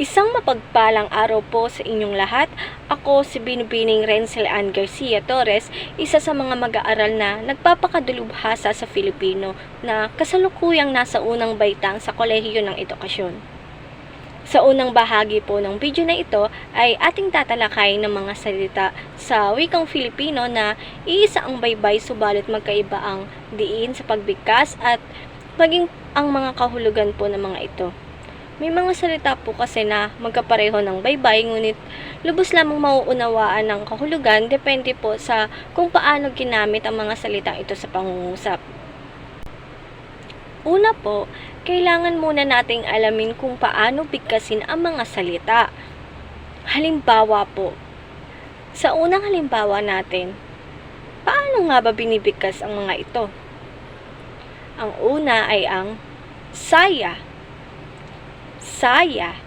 Isang mapagpalang araw po sa inyong lahat. Ako si Binubining Renzel Ann Garcia Torres, isa sa mga mag-aaral na nagpapakadulubhasa sa Filipino na kasalukuyang nasa unang baitang sa kolehiyo ng edukasyon. Sa unang bahagi po ng video na ito ay ating tatalakay ng mga salita sa wikang Filipino na iisa ang baybay subalit magkaiba ang diin sa pagbigkas at maging ang mga kahulugan po ng mga ito. May mga salita po kasi na magkapareho ng baybay ngunit lubos lamang mauunawaan ng kahulugan depende po sa kung paano ginamit ang mga salita ito sa pangungusap. Una po, kailangan muna nating alamin kung paano bigkasin ang mga salita. Halimbawa po, sa unang halimbawa natin, paano nga ba binibigkas ang mga ito? Ang una ay ang saya. Saya.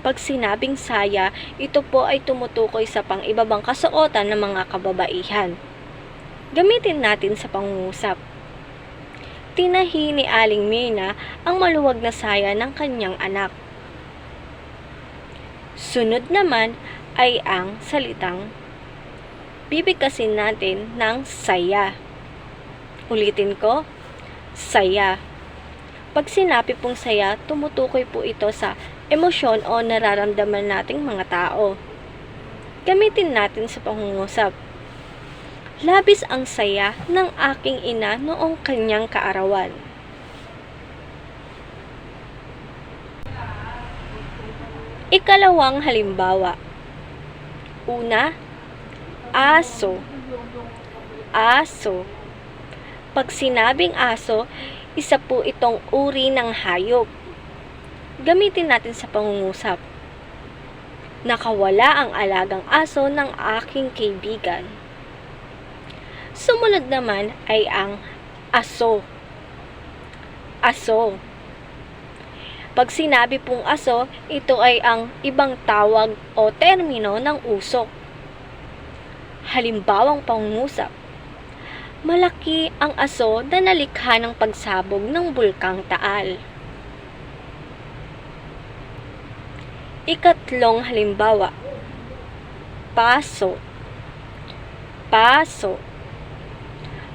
Pag sinabing saya, ito po ay tumutukoy sa pang-ibabang kasuotan ng mga kababaihan. Gamitin natin sa pangungusap. Tinahi ni Aling Mina ang maluwag na saya ng kanyang anak. Sunod naman ay ang salitang bibigkasin natin ng saya. Ulitin ko, saya. Pag sinabi pong saya, tumutukoy po ito sa emosyon o nararamdaman nating mga tao. Gamitin natin sa pangungusap. Labis ang saya ng aking ina noong kanyang kaarawan. Ikalawang halimbawa. Una, aso. Aso. Pag sinabing aso, isa po itong uri ng hayop. Gamitin natin sa pangungusap. Nakawala ang alagang aso ng aking kaibigan. Sumunod naman ay ang aso. Aso. Pag sinabi pong aso, ito ay ang ibang tawag o termino ng usok. Halimbawang pangungusap. Malaki ang aso na nalikha ng pagsabog ng bulkang Taal. Ikatlong halimbawa. Paso. Paso.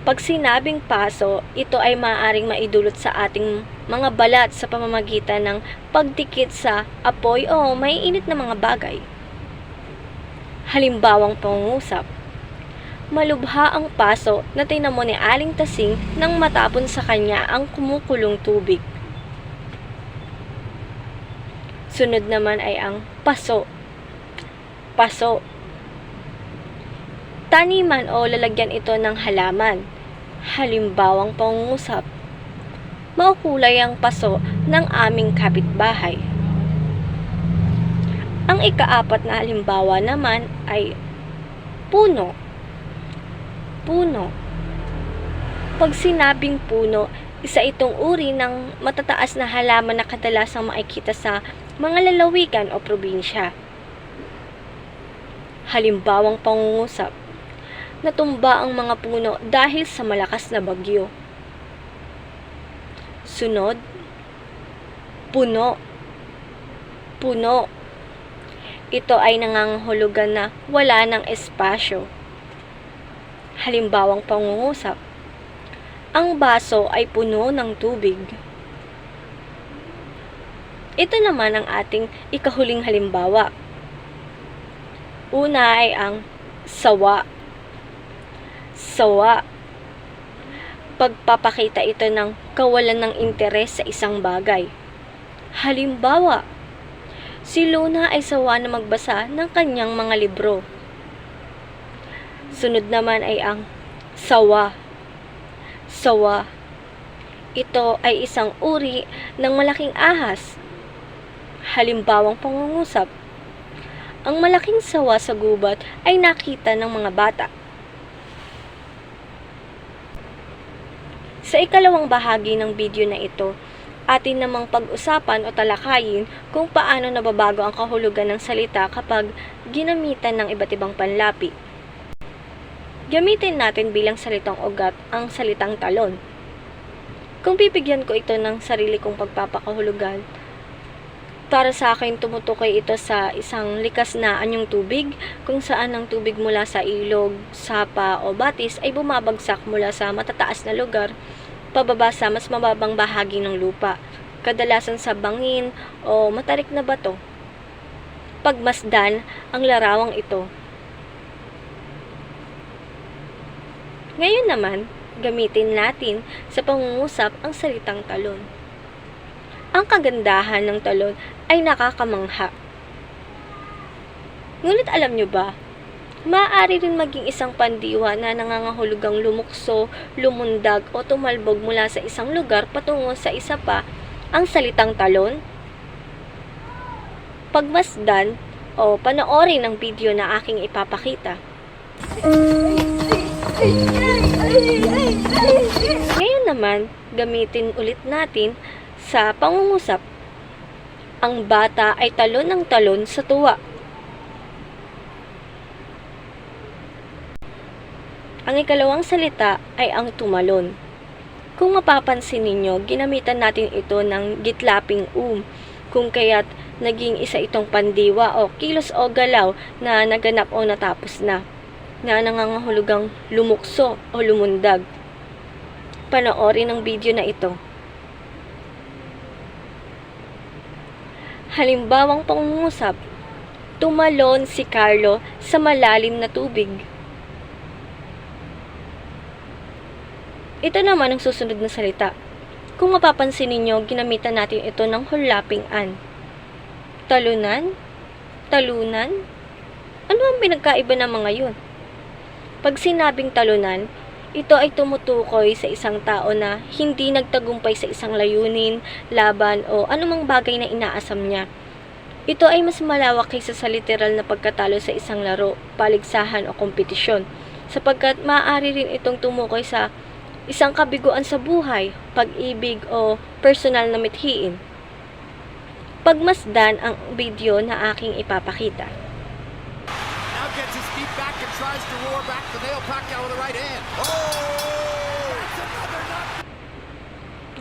Pag sinabing paso, ito ay maaaring maidulot sa ating mga balat sa pamamagitan ng pagdikit sa apoy o maiinit na mga bagay. Halimbawang pangungusap. Malubha ang paso na tinamo ni Aling Tasing nang matapon sa kanya ang kumukulong tubig. Sunod naman ay ang paso. Paso. Taniman o lalagyan ito ng halaman. Halimbawang pangungusap. Maukulay ang paso ng aming kapitbahay. Ang ikaapat na halimbawa naman ay puno. Puno. Pag sinabing puno, isa itong uri ng matataas na halaman na kadalasang makikita sa mga lalawigan o probinsya. Halimbawang pangungusap, natumba ang mga puno dahil sa malakas na bagyo. Sunod, puno. Puno. Ito ay nangangahulugan na wala ng espasyo. Halimbawang pangungusap, ang baso ay puno ng tubig. Ito naman ang ating ikahuling halimbawa. Una ay ang sawa. Sawa. Pagpapakita ito ng kawalan ng interes sa isang bagay. Halimbawa, si Luna ay sawa na magbasa ng kanyang mga libro. Sunod naman ay ang sawa. Sawa. Ito ay isang uri ng malaking ahas. Halimbawang pangungusap. Ang malaking sawa sa gubat ay nakita ng mga bata. Sa ikalawang bahagi ng video na ito, atin namang pag-usapan o talakayin kung paano nababago ang kahulugan ng salita kapag ginamitan ng iba't ibang panlapi. Gamitin natin bilang salitang ugat ang salitang talon. Kung bibigyan ko ito ng sarili kong pagpapakahulugan, Para sa akin, tumutukoy ito sa isang likas na anyong tubig kung saan ang tubig mula sa ilog, sapa o batis ay bumabagsak mula sa matataas na lugar pababa sa mas mababang bahagi ng lupa, kadalasan sa bangin o matarik na bato. Pagmasdan ang larawang ito. Ngayon naman, gamitin natin sa pangungusap ang salitang talon. Ang kagandahan ng talon ay nakakamangha. Ngunit alam nyo ba, maaari rin maging isang pandiwa na nangangahulugang lumukso, lumundag o tumalbog mula sa isang lugar patungo sa isa pa ang salitang talon? Pagmasdan o panoorin ang video na aking ipapakita. Ngayon naman, gamitin ulit natin sa pangungusap. Ang bata ay talon ng talon sa tuwa. Ang ikalawang salita ay ang tumalon. Kung mapapansin ninyo, ginamitan natin ito ng gitlaping um, kung kaya't naging isa itong pandiwa o kilos o galaw na naganap o natapos na, na nangangahulugang lumukso o lumundag. Panoorin ang video na ito. Halimbawang pangungusap, tumalon si Carlo sa malalim na tubig. Ito naman ang susunod na salita. Kung mapapansin ninyo, ginamitan natin ito ng hulaping an. Talunan? Talunan? Ano ang pinagkaiba ng mga yun? Pag sinabing talunan, ito ay tumutukoy sa isang tao na hindi nagtagumpay sa isang layunin, laban o anumang bagay na inaasam niya. Ito ay mas malawak kaysa sa literal na pagkatalo sa isang laro, paligsahan o kompetisyon, sapagkat maaari rin itong tumukoy sa isang kabiguan sa buhay, pag-ibig o personal na mithiin. Pagmasdan ang video na aking ipapakita. Feet back and tries to roar back to nail Pacquiao with the right hand. Oh!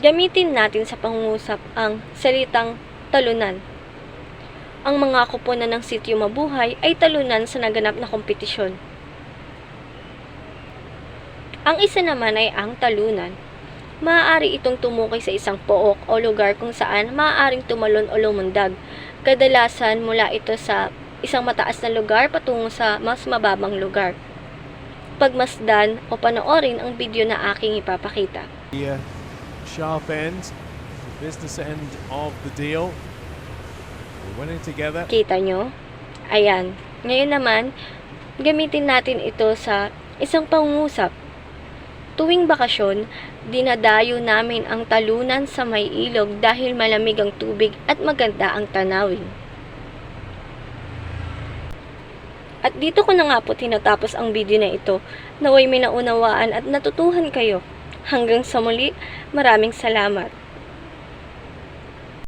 Gamitin natin sa pangungusap ang salitang talunan. Ang mga kuponan ng sityo mabuhay ay talunan sa naganap na kompetisyon. Ang isa naman ay ang talunan. Maaari itong tumukoy sa isang pook o lugar kung saan maaaring tumalon o lumundag. Kadalasan mula ito sa isang mataas na lugar patungo sa mas mababang lugar. Pagmasdan o panoorin ang video na aking ipapakita. the uh, sharp end, the business end of the deal. We're winning together. Kita nyo? Ayan. Ngayon naman, gamitin natin ito sa isang pangungusap. Tuwing bakasyon, dinadayo namin ang talunan sa may ilog dahil malamig ang tubig at maganda ang tanawin. At dito ko na nga po tinatapos ang video na ito. Naway may naunawaan at natutuhan kayo. Hanggang sa muli, maraming salamat.